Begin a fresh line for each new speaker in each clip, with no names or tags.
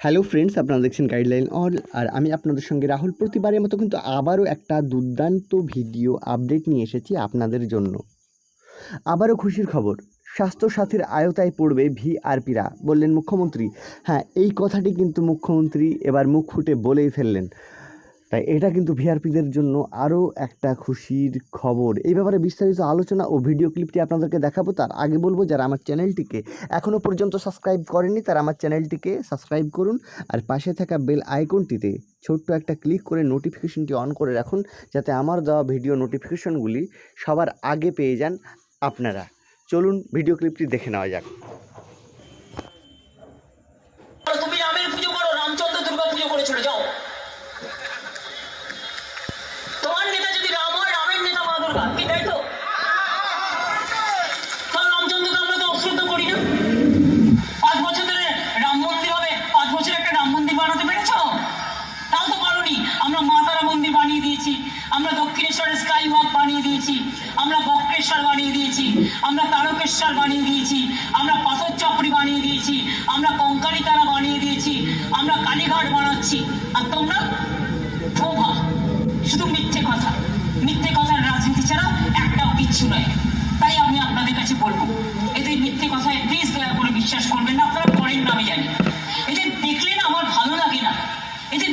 Hello friends আপনারা দেখছেন guideline all আর আমি আপনাদের সঙ্গে রাহুল। প্রতিবারের মতো কিন্তু আবারও একটা দুর্দান্ত ভিডিও আপডেট নিয়ে এসেছি আপনাদের জন্য। আবারও খুশির খবর, স্বাস্থ্যসাথীর আয়তায় পড়বে ভিআরপিরা বললেন মুখ্যমন্ত্রী। হ্যাঁ এই কথাটি কিন্তু মুখ্যমন্ত্রী এবার মুখ ফুটে বলেই ফেললেন। তাই এটা কিন্তু ভিআরপিদের জন্য আরও একটা খুশির খবর। এই ব্যাপারে বিস্তারিত আলোচনা ও ভিডিও ক্লিপটি আপনাদেরকে দেখাবো। তার আগে বলব, যারা আমার চ্যানেলটিকে এখনও পর্যন্ত সাবস্ক্রাইব করেনি তারা আমার চ্যানেলটিকে সাবস্ক্রাইব করুন আর পাশে থাকা বেল আইকনটিতে ছোট্ট একটা ক্লিক করে নোটিফিকেশনটি অন করে রাখুন, যাতে আমার দেওয়া ভিডিও নোটিফিকেশনগুলি সবার আগে পেয়ে যান আপনারা। চলুন ভিডিও ক্লিপটি দেখে নেওয়া যাক।
তারকেশ্বর বানিয়ে দিয়েছি, আমরা পাথর চপড়ি বানিয়ে দিয়েছি, আমরা কঙ্কালি তারা বানিয়ে দিয়েছি, আমরা কালীঘাট বানাচ্ছি। আর তোমরা ফোভা শুধু মিথ্যে কথা। মিথ্যে কথার রাজনীতি ছাড়া একটাও কিচ্ছু নয়। তাই আমি আপনাদের কাছে বলব, এদের মিথ্যে কথায় প্লিজ দয়া করে বিশ্বাস করবেন না, আপনারা করেন না, আমি জানি। এদের দেখলে না আমার ভালো লাগে না। এদের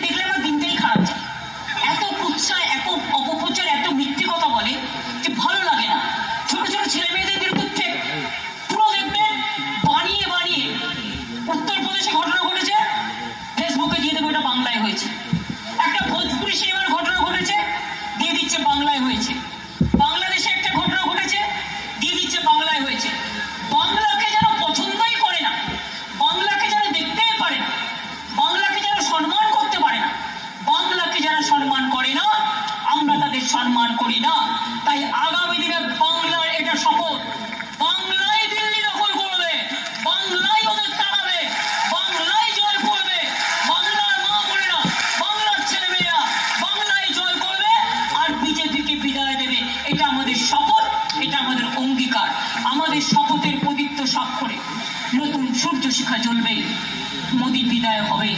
বিদায় হবে,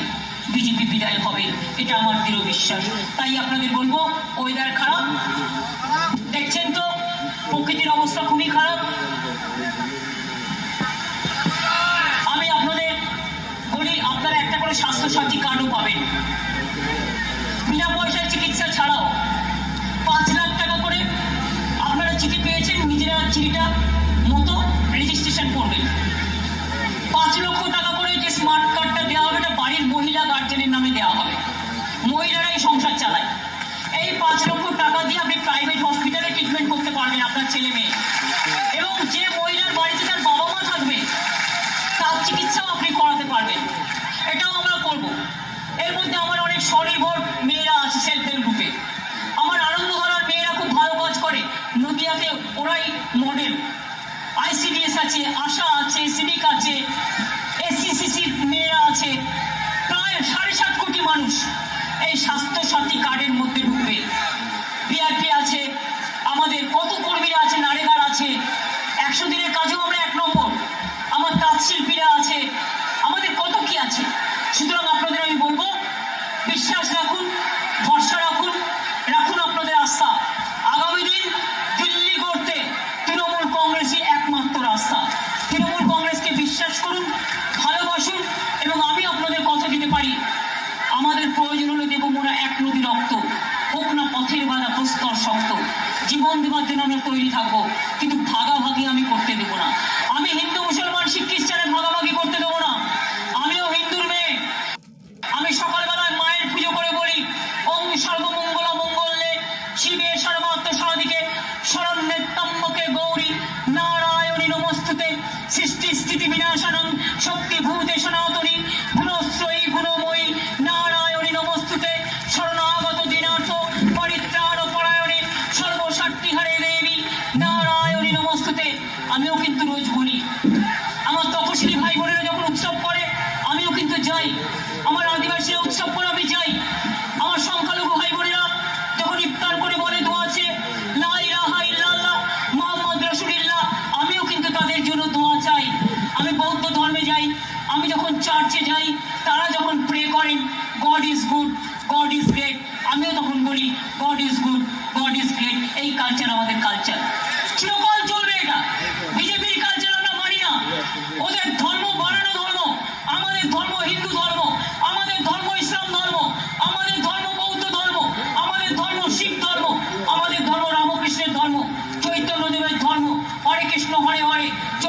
বিজেপি বিদায় হবে, এটা আমার দৃঢ় বিশ্বাস। তাই আপনাদের বলব ওয়েদার খারাপ। দেখছেন তো, প্রকৃতির অবস্থা খুবই খারাপ। আমি আপনাদের বলি, আপনারা একটা করে স্বাস্থ্যসাথী কার্ডও পাবেন। বিনা পয়সায় চিকিৎসা ছাড়াও পাঁচ লাখ টাকা করে আপনারা চিঠি পেয়েছেন, নিজেরা চিঠিটা মতো রেজিস্ট্রেশন করবেন। পাঁচ লক্ষ টাকা করে যে স্মার্ট কার্ডটা দেওয়া মহিলা গার্জেনের নামে দেওয়া হবে। মহিলারাই সংসার চালায়। এই পাঁচ লক্ষ টাকা দিয়ে আপনি প্রাইভেট হসপিটালে ট্রিটমেন্ট করতে পারবেন আপনার ছেলে মেয়ে। এবং যে মহিলার বাড়িতে তার বাবা মা থাকবে, তার চিকিৎসাও আপনি করাতে পারবেন। এটাও আমরা করব। এর মধ্যে আমার অনেক স্বনির্ভর মেয়েরা আছে সেলফ হেল্প গ্রুপে আমার আনন্দ করার মেয়েরা খুব ভালো কাজ করে। নদিয়াতে ওরাই মডেল আইসিডিএস আছে, আশা আছে সিভিক আছে এসসিসিসি মেয়েরা আছে। মানুষ এই স্বাস্থ্য সাথী কার্ডের মধ্যে ঢুকবে। বিআরপি আছে, আমাদের কত কর্মীরা আছে নারেগার আছে, একশো দিনের কাজেও আমরা এক নম্বর। আমার তাঁত শিল্পীরা আছে আমাদের কত কি আছে সুতরাং আপনাদের আমি বলব বিশ্বাস রাখুন ভরসা রাখুন রাখুন আপনাদের আস্থা আগামী দিন দিল্লি করতে তৃণমূল কংগ্রেসই একমাত্র রাস্তা তৃণমূল কংগ্রেসকে বিশ্বাস করুন ভালোবাসুন এবং আমি আপনাদের কথা দিতে পারি আমাদের প্রয়োজন হলে দেবো মোরা এক নদী রক্ত হোক না বাধা প্রস্তর শক্ত। জীবন দেওয়ার জন্য আমরা তৈরি থাকব, কিন্তু ভাগাভাগি আমি করতে দেব না। আমি হিন্দু, মুসলমান, শিখ, খ্রিস্টানের ভাগাভাগি করতে দেবো না। আমিও হিন্দুর মেয়ে। আমি সকালবেলায় মায়ের পুজো করে বলি, ওম সর্বমঙ্গলা মঙ্গলে শিবের সর্বাত্ম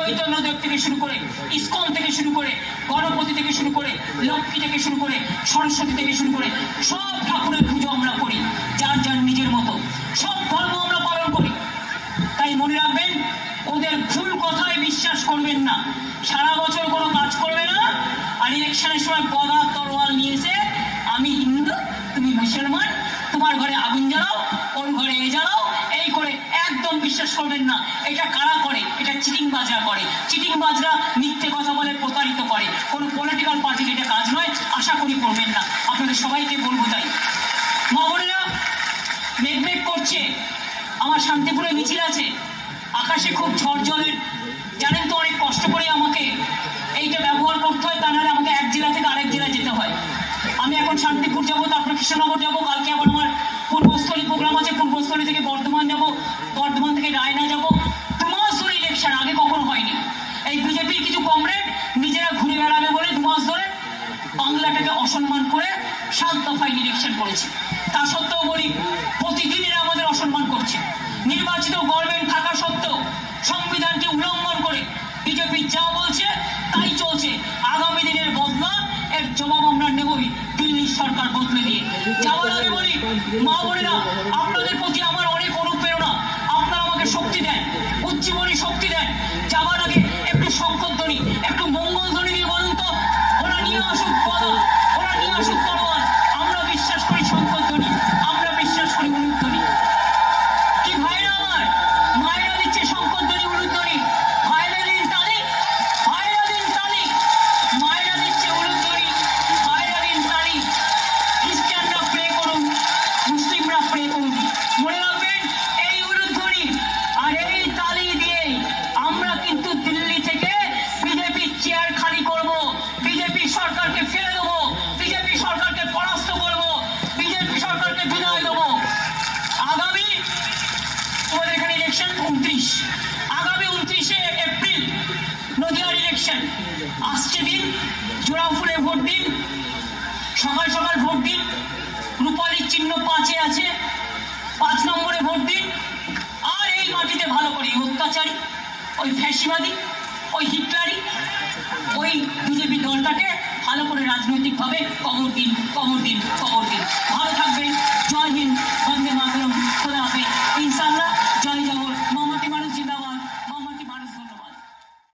চৈতন্যদেব থেকে শুরু করে, ইসকন থেকে শুরু করে, গণপতি থেকে শুরু করে, লক্ষ্মী থেকে শুরু করে, সরস্বতী থেকে শুরু করে, সব ঠাকুরের পুজো আমরা করি, যার যার নিজের মতো। সব ধর্ম আমরা পালন করি। তাই মনে রাখবেন, ওদের ভুল কথায় বিশ্বাস করবেন না। সারা বছর কোনো কাজ করবে না, আর ইলেকশনের সময় গদা তরোয়াল নিয়ে এসে, আমি হিন্দু, তুমি মুসলমান, তোমার ঘরে আগুন জ্বালাও ওর ঘরে এ জ্বালাও এই করে একদম বিশ্বাস করবেন না। এটা কারা করে? এটা চিটিং বাজরা করে। চিটিং বাজরা মিথ্যে কথা বলে প্রতারিত করে। কোনো পলিটিক্যাল পার্টির এটা কাজ নয়, আশা করি করবেন না। আপনাদের সবাইকে বলব তাই। মা বোনেরা, মেঘ মেঘ করছে। আমার শান্তিপুরে মিছিল আছে। আকাশে খুব ঝড় জলের। জানেন তো অনেক কষ্ট করে আমাকে এইটা ব্যবহার করতে হয়, তা নাহলে আমাকে এক জেলা থেকে আরেক জেলায় যেতে হয়। আমি এখন শান্তিপুর যাব, তারপর কৃষ্ণনগর যাব, কালকে আবার আমার পূর্বস্থলী প্রোগ্রাম আছে, পূর্বস্থলী থেকে বর্ধমান যাব। বর্ধমান থেকে রায়না যাব। দুমাস ধরে ইলেকশন আগে কখনো হয়নি। এই বিজেপির কিছু কমরেড নিজেরা ঘুরে বেড়াবে বলে দুমাস ধরে বাংলাটাকে অসম্মান করে সাত দফায় ইলেকশন করেছে। তা সত্ত্বেও বলি প্রতিদিন এরা আমাদের অসম্মান করছে। নির্বাচিত গভর্নমেন্ট থাকা সত্ত্বেও সংবিধানকে উল্লঙ্ঘন করে বিজেপি যা বলছে তাই চলছে। আগামী দিনের বদলা এর জবাব আমরা নেবই দিল্লির সরকার বদলে দিয়ে। যাওয়ার আগে বলি, মা বোনেরা, আপনাদের প্রতি আমার অনেক অনুপ্রেরণা আপনারা আমাকে শক্তি দেন উজ্জীবনী শক্তি দেন যাওয়ার আগে একটু শঙ্করধ্বনি একটু চাই আজকে দিন জোড়া ফুলে ভোট দিন সকাল সকাল ভোট দিন, রূপালির চিহ্ন পাঁচে আছে, পাঁচ নম্বরে ভোট দিন, আর এই মাটিতে ভালো করে অত্যাচারী, ওই ফ্যাসিবাদী, ওই হিটলারি, ওই বিজেপি দলটাকে ভালো করে রাজনৈতিকভাবে কবর দিন কবর দিন কবর দিন। ভালো থাকবেন, জয় হিন্দ।